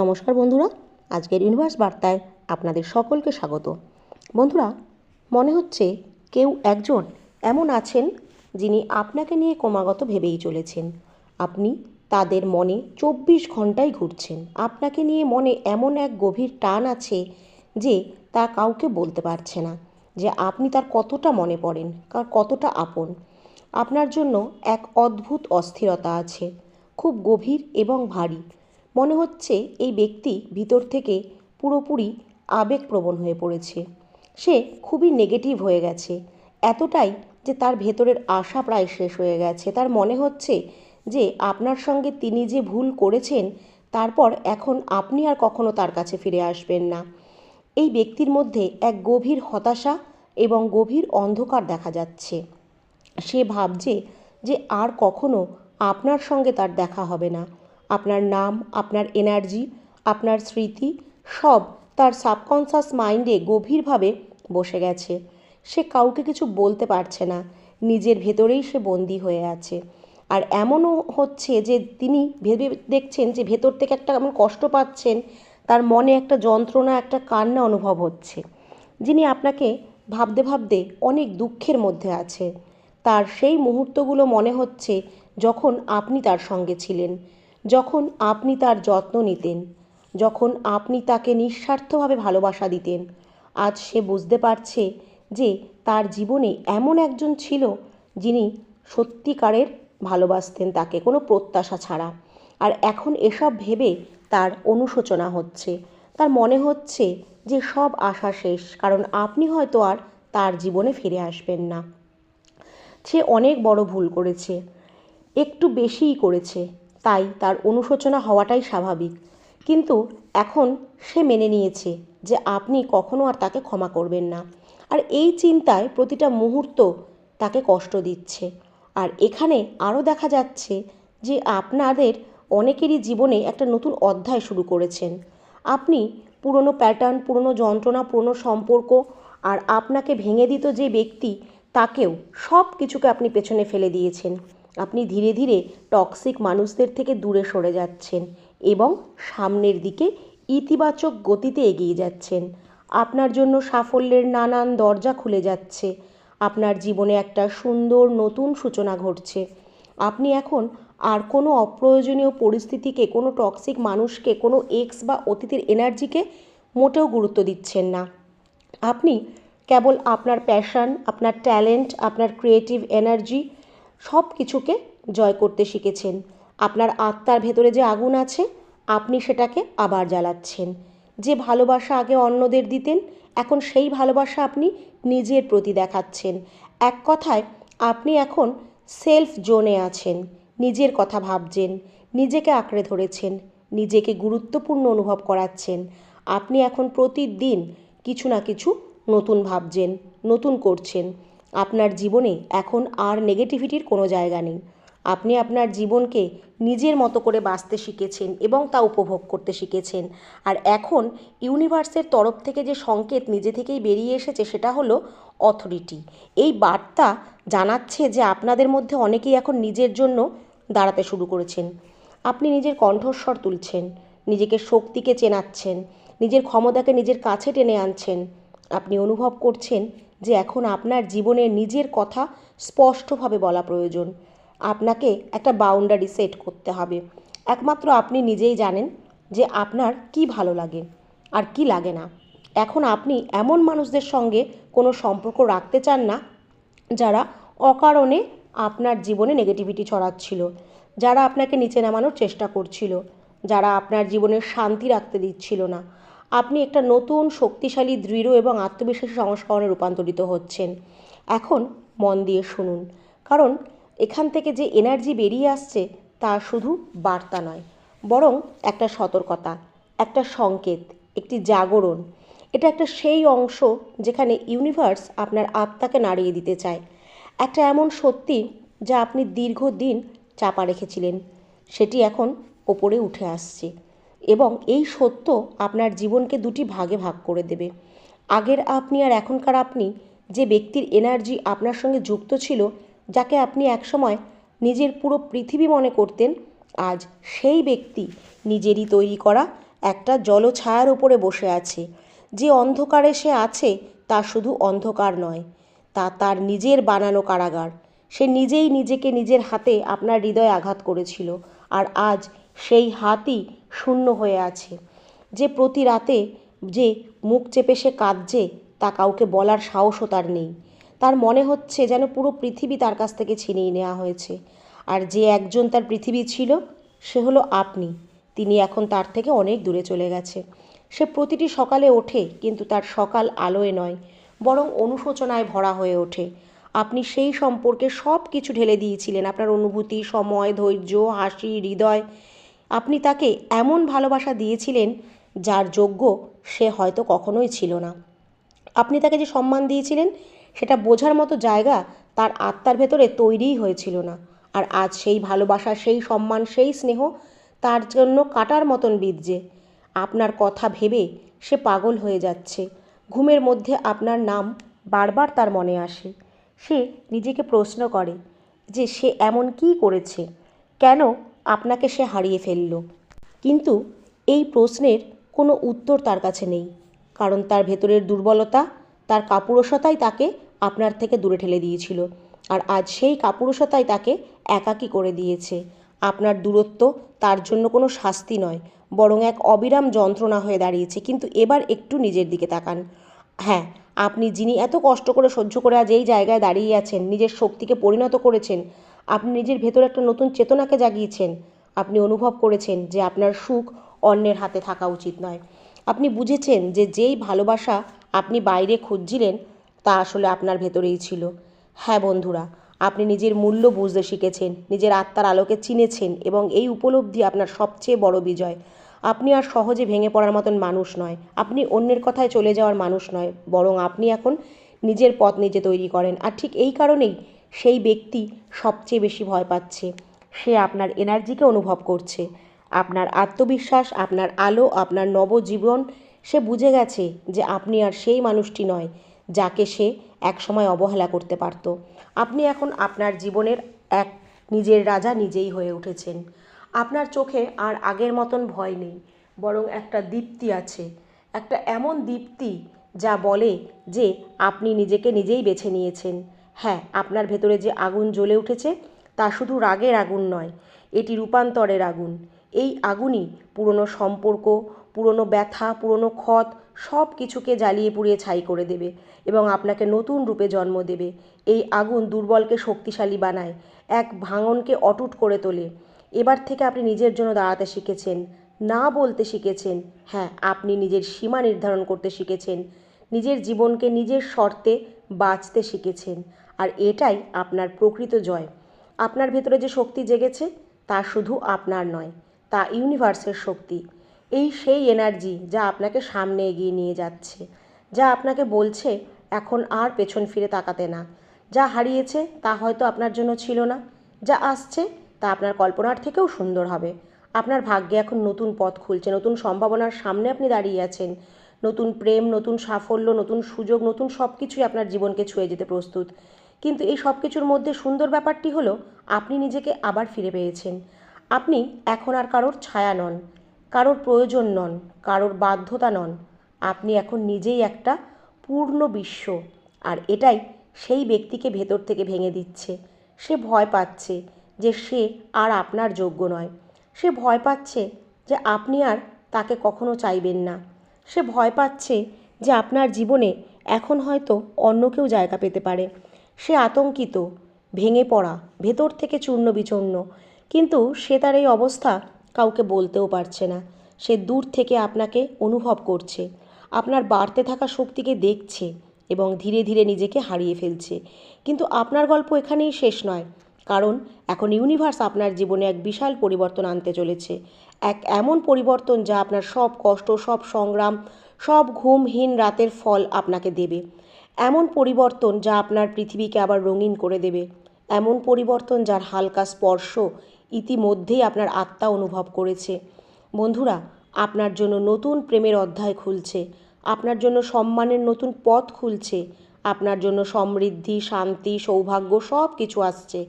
নমস্কার বন্ধুরা, আজকের ইউনিভার্স বার্তায় আপনাদের সকলকে স্বাগত। বন্ধুরা, মনে হচ্ছে কেউ একজন এমন আছেন যিনি আপনাকে নিয়ে ক্রমাগত ভেবেই চলেছেন। আপনি তাদের মনে চব্বিশ ঘন্টাই ঘুরছেন। আপনাকে নিয়ে মনে এমন এক গভীর টান আছে যে তা কাউকে বলতে পারছে না, যে আপনি তার কতটা মনে পড়েন, কার কতটা আপন। আপনার জন্য এক অদ্ভুত অস্থিরতা আছে, খুব গভীর এবং ভারী। মনে হচ্ছে এই ব্যক্তি ভিতর থেকে পুরোপুরি আবেগপ্রবণ হয়ে পড়েছে। সে খুবই নেগেটিভ হয়ে গেছে। এতটাই যে তার ভেতরের আশা প্রায় শেষ হয়ে গেছে। তার মনে হচ্ছে যে আপনার সঙ্গে তিনি যে ভুল করেছেন, তারপর এখন আপনি আর কখনো তার কাছে ফিরে আসবেন না। এই ব্যক্তির মধ্যে এক গভীর হতাশা এবং গভীর অন্ধকার দেখা যাচ্ছে। সে ভাবছে যে আর কখনো আপনার সঙ্গে তার দেখা হবে না। আপনার নাম, আপনার এনার্জি আপনার স্মৃতি, সব তার সাবকনসাস মাইন্ডে গভীরভাবে বসে গেছে। সে কাউকে কিছু বলতে পারছে না। নিজের ভেতরেই সে বন্দি হয়ে আছে। আর এমনও হচ্ছে যে তিনি ভেবে দেখছেন যে ভেতর থেকে একটা এমন কষ্ট পাচ্ছেন, তার মনে একটা যন্ত্রণা, একটা কান্না অনুভব হচ্ছে। যিনি আপনাকে ভাবতে ভাবতে অনেক দুঃখের মধ্যে আছে। তার সেই মুহূর্তগুলো মনে হচ্ছে যখন আপনি তার সঙ্গে ছিলেন। যখন আপনি তার যত্ন নিতেন, যখন আপনি তাকে নিঃস্বার্থভাবে ভালোবাসা দিতেন, আজ সে বুঝতে পারছে যে তার জীবনে এমন একজন ছিল যিনি সত্যিকারের ভালোবাসতেন তাকে, কোনো প্রত্যাশা ছাড়া। আর এখন এসব ভেবে তার অনুশোচনা হচ্ছে। তার মনে হচ্ছে যে সব আশা শেষ, কারণ আপনি হয়তো আর তার জীবনে ফিরে আসবেন না। সে অনেক বড় ভুল করেছে, একটু বেশিই করেছে। তাই তার অনুশোচনা হওয়াটাই স্বাভাবিক। কিন্তু এখন সে মেনে নিয়েছে যে আপনি কখনো আর তাকে ক্ষমা করবেন না। আর এই চিন্তায় প্রতিটা মুহূর্ত তাকে কষ্ট দিচ্ছে। আর এখানে আরও দেখা যাচ্ছে যে আপনাদের অনেকেরই জীবনে একটা নতুন অধ্যায় শুরু করেছেন। আপনি পুরনো প্যাটার্ন পুরনো যন্ত্রণা, পুরনো সম্পর্ক আর আপনাকে ভেঙে দিত যে ব্যক্তি, তাকেও সব কিছুকে আপনি পেছনে ফেলে দিয়েছেন। আপনি ধীরে ধীরে টক্সিক মানুষদের থেকে দূরে সরে যাচ্ছেন এবং সামনের দিকে ইতিবাচক গতিতে এগিয়ে যাচ্ছেন। আপনার জন্য সাফল্যের নানান দরজা খুলে যাচ্ছে। আপনার জীবনে একটা সুন্দর নতুন সূচনা ঘটছে। আপনি এখন আর কোনো অপ্রয়োজনীয় পরিস্থিতিকে, কোনো টক্সিক মানুষকে, কোনো এক্স বা অতীতের এনার্জিকে মোটেও গুরুত্ব দিচ্ছেন না। আপনি কেবল আপনার প্যাশন আপনার ট্যালেন্ট আপনার ক্রিয়েটিভ এনার্জি সব কিছুকে জয় করতে শিখেছেন। আপনার আত্মার ভেতরে যে আগুন আছে, আপনি সেটাকে আবার জ্বালাচ্ছেন। যে ভালোবাসা আগে অন্যদের দিতেন, এখন সেই ভালোবাসা আপনি নিজের প্রতি দেখাচ্ছেন। এক কথায়, আপনি এখন সেলফ জোনে আছেন, নিজের কথা ভাবছেন, নিজেকে আঁকড়ে ধরেছেন, নিজেকে গুরুত্বপূর্ণ অনুভব করাচ্ছেন। আপনি এখন প্রতিদিন কিছু না কিছু নতুন ভাবছেন, নতুন করছেন। আপনার জীবনে এখন আর নেগেটিভিটির কোনো জায়গা নেই। আপনি আপনার জীবনকে নিজের মতো করে বাঁচতে শিখেছেন এবং তা উপভোগ করতে শিখেছেন। আর এখন ইউনিভার্সের তরফ থেকে যে সংকেত নিজে থেকেই বেরিয়ে এসেছে সেটা হলো অথরিটি এই বার্তা জানাচ্ছে যে আপনাদের মধ্যে অনেকেই এখন নিজের জন্য দাঁড়াতে শুরু করেছেন। আপনি নিজের কণ্ঠস্বর তুলছেন, নিজেকে শক্তিকে চেনাচ্ছেন, নিজের ক্ষমতাকে নিজের কাছে টেনে আনছেন। আপনি অনুভব করছেন যে এখন আপনার জীবনে নিজের কথা স্পষ্টভাবে বলা প্রয়োজন। আপনাকে একটা বাউন্ডারি সেট করতে হবে। একমাত্র আপনি নিজেই জানেন যে আপনার কি ভালো লাগে আর কি লাগে না। এখন আপনি এমন মানুষদের সঙ্গে কোনো সম্পর্ক রাখতে চান না, যারা অকারণে আপনার জীবনে নেগেটিভিটি ছড়াচ্ছিল, যারা আপনাকে নিচে নামানোর চেষ্টা করছিল, যারা আপনার জীবনের শান্তি রাখতে দিচ্ছিল না। আপনি একটা নতুন, শক্তিশালী, দৃঢ় এবং আত্মবিশ্বাসী সংস্করণে রূপান্তরিত হচ্ছেন। এখন মন দিয়ে শুনুন, কারণ এখান থেকে যে এনার্জি বেরিয়ে আসছে তা শুধু বার্তা নয়, বরং একটা সতর্কতা, একটা সংকেত, একটি জাগরণ। এটা একটা সেই অংশ যেখানে ইউনিভার্স আপনার আত্মাকে নাড়িয়ে দিতে চায়। একটা এমন সত্যি যা আপনি দীর্ঘদিন চাপা রেখেছিলেন, সেটি এখন ওপরে উঠে আসছে। এবং এই সত্য আপনার জীবনকে দুটি ভাগে ভাগ করে দেবে। আগের আপনি আর এখনকার আপনি যে ব্যক্তির এনার্জি আপনার সঙ্গে যুক্ত ছিল, যাকে আপনি একসময় নিজের পুরো পৃথিবী মনে করতেন, আজ সেই ব্যক্তি নিজেরই তৈরি করা একটা জলছায়ার ওপরে বসে আছে। যে অন্ধকারে সে আছে, তা শুধু অন্ধকার নয়, তা তার নিজের বানানো কারাগার। সে নিজেই নিজেকে নিজের হাতে আপনার হৃদয়ে আঘাত করেছিল, আর আজ সেই হাতই শূন্য হয়ে আছে। যে প্রতি রাতে যে মুখ চেপে সে কাঁদছে, তা কাউকে বলার সাহসও তার নেই। তার মনে হচ্ছে যেন পুরো পৃথিবী তার কাছ থেকে ছিনিয়ে নেওয়া হয়েছে। আর যে একজন তার পৃথিবী ছিল, সে হলো আপনি। তিনি এখন তার থেকে অনেক দূরে চলে গেছে। সে প্রতিটি সকালে ওঠে, কিন্তু তার সকাল আলোয় নয়, বরং অনুশোচনায় ভরা হয়ে ওঠে। আপনি সেই সম্পর্কে সব কিছু ঢেলে দিয়েছিলেন। আপনার অনুভূতি, সময়, ধৈর্য, হাসি, হৃদয় আপনি তাকে এমন ভালোবাসা দিয়েছিলেন যার যোগ্য সে হয়তো কখনোই ছিল না। আপনি তাকে যে সম্মান দিয়েছিলেন, সেটা বোঝার মতো জায়গা তার আত্মার ভেতরে তৈরিই হয়েছিল না। আর আজ সেই ভালোবাসা, সেই সম্মান, সেই স্নেহ তার জন্য কাটার মতন বিধছে আপনার কথা ভেবে সে পাগল হয়ে যাচ্ছে। ঘুমের মধ্যে আপনার নাম বারবার তার মনে আসে। সে নিজেকে প্রশ্ন করে যে সে এমন কী করেছে? কেন আপনাকে সে হারিয়ে ফেলল। কিন্তু এই প্রশ্নের কোনো উত্তর তার কাছে নেই, কারণ তার ভেতরের দুর্বলতা, তার কাপুরুষতাই তাকে আপনার থেকে দূরে ঠেলে দিয়েছিল। আর আজ সেই কাপুরুষতাই তাকে একাকী করে দিয়েছে। আপনার দূরত্ব তার জন্য কোনো শাস্তি নয়, বরং এক অবিরাম যন্ত্রণা হয়ে দাঁড়িয়েছে। কিন্তু এবার একটু নিজের দিকে তাকান। হ্যাঁ আপনি যিনি এত কষ্ট করে সহ্য করে আজ এই জায়গায় দাঁড়িয়ে আছেন, নিজের শক্তিকে পরিণত করেছেন আপনি নিজের ভেতরে একটা নতুন চেতনাকে জাগিয়েছেন। আপনি অনুভব করেছেন যে আপনার সুখ অন্যের হাতে থাকা উচিত নয়। আপনি বুঝেছেন যে যেই ভালোবাসা আপনি বাইরে খুঁজছিলেন, তা আসলে আপনার ভেতরেই ছিল। হ্যাঁ বন্ধুরা, আপনি নিজের মূল্য বুঝতে শিখেছেন, নিজের আত্মার আলোকে চিনেছেন এবং এই উপলব্ধি আপনার সবচেয়ে বড় বিজয়। আপনি আর সহজে ভেঙে পড়ার মতন মানুষ নয়। আপনি অন্যের কথায় চলে যাওয়ার মানুষ নয়, বরং আপনি এখন নিজের পথ নিজে তৈরি করেন। আর ঠিক এই কারণেই সেই ব্যক্তি সবচেয়ে বেশি ভয় পাচ্ছে। সে আপনার এনার্জিকে অনুভব করছে। আপনার আত্মবিশ্বাস, আপনার আলো, আপনার নবজীবন, সে বুঝে গেছে যে আপনি আর সেই মানুষটি নয়, যাকে সে একসময় অবহেলা করতে পারত। আপনি এখন আপনার জীবনের এক নিজের রাজা নিজেই হয়ে উঠেছেন। আপনার চোখে আর আগের মতন ভয় নেই, বরং একটা দীপ্তি আছে। একটা এমন দীপ্তি যা বলে যে আপনি নিজেকে নিজেই বেছে নিয়েছেন। হ্যাঁ আপনার ভেতরে যে আগুন জ্বলে উঠেছে, তা শুধু রাগের আগুন নয়, এটি রূপান্তরের আগুন। এই আগুনই পুরনো সম্পর্ক, পুরনো ব্যথা, পুরনো ক্ষত, সব কিছুকে জ্বালিয়ে পুড়িয়ে ছাই করে দেবে এবং আপনাকে নতুন রূপে জন্ম দেবে। এই আগুন দুর্বলকে শক্তিশালী বানায়, এক ভাঙনকে অটুট করে তোলে। এবার থেকে আপনি নিজের জন্য দাঁড়াতে শিখেছেন, না বলতে শিখেছেন। হ্যাঁ আপনি নিজের সীমা নির্ধারণ করতে শিখেছেন। নিজের জীবনকে নিজের শর্তে বাঁচতে শিখেছেন। আর এটাই আপনার প্রকৃত জয়। আপনার ভেতরে যে শক্তি জেগেছে, তা শুধু আপনার নয়, তা ইউনিভার্সের শক্তি। এই সেই এনার্জি যা আপনাকে সামনে এগিয়ে নিয়ে যাচ্ছে, যা আপনাকে বলছে, এখন আর পেছন ফিরে তাকাতে না। যা হারিয়েছে, তা হয়তো আপনার জন্য ছিল না। যা আসছে, তা আপনার কল্পনার থেকেও সুন্দর হবে। আপনার ভাগ্যে এখন নতুন পথ খুলছে, নতুন সম্ভাবনার সামনে আপনি দাঁড়িয়ে আছেন। নতুন প্রেম, নতুন সাফল্য, নতুন সুযোগ, নতুন সব কিছুই আপনার জীবনকে ছুঁয়ে যেতে প্রস্তুত। কিন্তু এই সব কিছুর মধ্যে সুন্দর ব্যাপারটি হলো, আপনি নিজেকে আবার ফিরে পেয়েছেন। আপনি এখন আর কারোর ছায়া নন, কারোর প্রয়োজন নন, কারোর বাধ্যতা নন। আপনি এখন নিজেই একটা পূর্ণ বিশ্ব, আর এটাই সেই ব্যক্তিকে ভেতর থেকে ভেঙে দিচ্ছে। সে ভয় পাচ্ছে যে সে আর আপনার যোগ্য নয়। সে ভয় পাচ্ছে যে আপনি আর তাকে কখনো চাইবেন না। সে ভয় পাচ্ছে যে আপনার জীবনে এখন হয়তো অন্য কেউ জায়গা পেতে পারে। সে আতঙ্কিত, ভেঙে পড়া, ভেতর থেকে চূর্ণ বিচূর্ণ। কিন্তু সে তার এই অবস্থা কাউকে বলতেও পারছে না। সে দূর থেকে আপনাকে অনুভব করছে। আপনার বাড়তে থাকা শক্তিকে দেখছে এবং ধীরে ধীরে নিজেকে হারিয়ে ফেলছে। কিন্তু আপনার গল্প এখানেই শেষ নয়। কারণ এখন ইউনিভার্স আপনার জীবনে এক বিশাল পরিবর্তন আনতে চলেছে। এক এমন পরিবর্তন যা আপনার সব কষ্ট, সব সংগ্রাম, সব ঘুমহীন রাতের ফল আপনাকে দেবে। এমন পরিবর্তন যা আপনার পৃথিবীকে আবার রঙিন করে দেবে। এমন পরিবর্তন যার হালকা স্পর্শ ইতিমধ্যেই আপনার আত্মা অনুভব করেছে। বন্ধুরা, আপনার জন্য নতুন প্রেমের অধ্যায় খুলছে। আপনার জন্য সম্মানের নতুন পথ খুলছে। আপনার জন্য সমৃদ্ধি, শান্তি, সৌভাগ্য সব কিছু আসছে।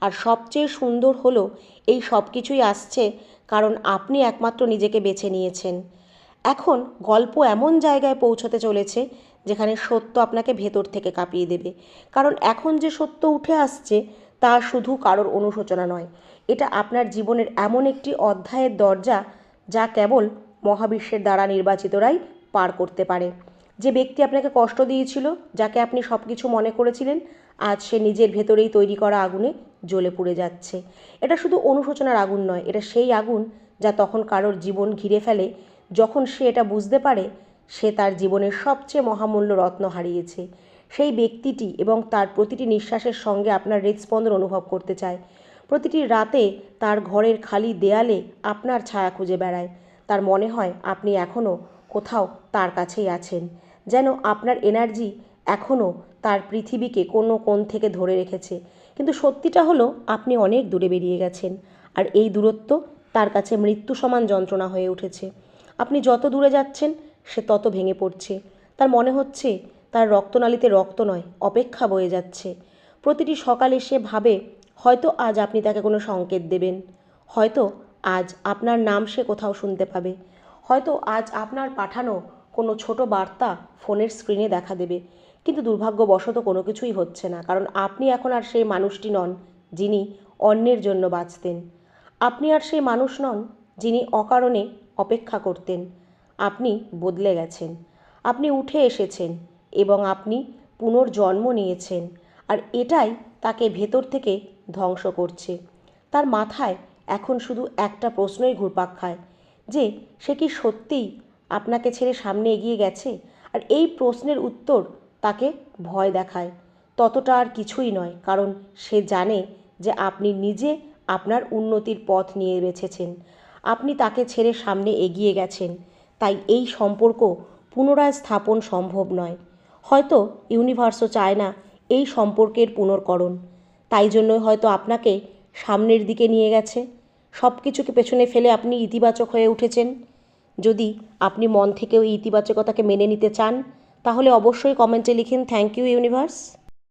আর সবচেয়ে সুন্দর হলো এই সব কিছুই আসছে কারণ আপনি একমাত্র নিজেকে বেছে নিয়েছেন। এখন গল্প এমন জায়গায় পৌঁছতে চলেছে যেখানে সত্য আপনাকে ভেতর থেকে কাঁপিয়ে দেবে। কারণ এখন যে সত্য উঠে আসছে তা শুধু কারোর অনুশোচনা নয়, এটা আপনার জীবনের এমন একটি অধ্যায়ের দরজা যা কেবল মহাবিশ্বের দ্বারা নির্বাচিতরাই পার করতে পারে। যে ব্যক্তি আপনাকে কষ্ট দিয়েছিল, যাকে আপনি সব কিছু মনে করেছিলেন আজ সে নিজের ভেতরেই তৈরি করা আগুনে জ্বলে পুড়ে যাচ্ছে। এটা শুধু অনুশোচনার আগুন নয়, এটা সেই আগুন যা তখন কারোর জীবন ঘিরে ফেলে। যখন সে এটা বুঝতে পারে, সে তার জীবনের সবচেয়ে মহামূল্য রত্ন হারিয়েছে। সেই ব্যক্তিটি এবং তার প্রতিটি নিঃশ্বাসের সঙ্গে আপনার হৃদস্পন্দন অনুভব করতে চায়। প্রতিটি রাতে তার ঘরের খালি দেয়ালে আপনার ছায়া খুঁজে বেড়ায়। তার মনে হয়, আপনি এখনও কোথাও তার কাছেই আছেন। যেন আপনার এনার্জি এখনও তার পৃথিবীকে কোনো কোণ থেকে ধরে রেখেছে। কিন্তু সত্যিটা হলো, আপনি অনেক দূরে বেরিয়ে গেছেন, আর এই দূরত্ব তার কাছে মৃত্যু সমান যন্ত্রণা হয়ে উঠেছে। আপনি যত দূরে যাচ্ছেন, সে তত ভেঙে পড়ছে। তার মনে হচ্ছে, তার রক্তনালীতে রক্ত নয়, অপেক্ষা বয়ে যাচ্ছে। প্রতিটি সকালে সে ভাবে, হয়তো আজ আপনি তাকে কোনো সংকেত দেবেন। হয়তো আজ আপনার নাম সে কোথাও শুনতে পাবে। হয়তো আজ আপনার পাঠানো কোনো ছোট বার্তা ফোনের স্ক্রিনে দেখা দেবে। কিন্তু দুর্ভাগ্যবশত কোনো কিছুই হচ্ছে না। কারণ আপনি এখন আর সেই মানুষটি নন যিনি অন্যের জন্য বাঁচতেন। আপনি আর সেই মানুষ নন যিনি অকারণে অপেক্ষা করতেন। আপনি বদলে গেছেন। আপনি উঠে এসেছেন এবং আপনি পুনর্জন্ম নিয়েছেন আর এটাই তাকে ভেতর থেকে ধ্বংস করছে। তার মাথায় এখন শুধু একটা প্রশ্নই ঘুরপাক খায়, যে সে কি সত্যিই আপনাকে ছেড়ে সামনে এগিয়ে গেছে? আর এই প্রশ্নের উত্তর তাকে ভয় দেখায়। ততটা আর কিছুই নয়, কারণ সে জানে যে আপনি নিজে আপনার উন্নতির পথ নিয়ে বেছেছেন। আপনি তাকে ছেড়ে সামনে এগিয়ে গেছেন। তাই এই সম্পর্ক পুনরায় স্থাপন সম্ভব নয়। হয়তো ইউনিভার্সও চায় না এই সম্পর্কের পুনর্করণ। তাই জন্যই হয়তো আপনাকে সামনের দিকে নিয়ে গেছে। সব কিছুকে পেছনে ফেলে আপনি ইতিবাচক হয়ে উঠেছেন। যদি আপনি মন থেকে ওই ইতিবাচকতাকে মেনে নিতে চান তাহলে অবশ্যই কমেন্টে লিখেন থ্যাংক ইউ ইউনিভার্স।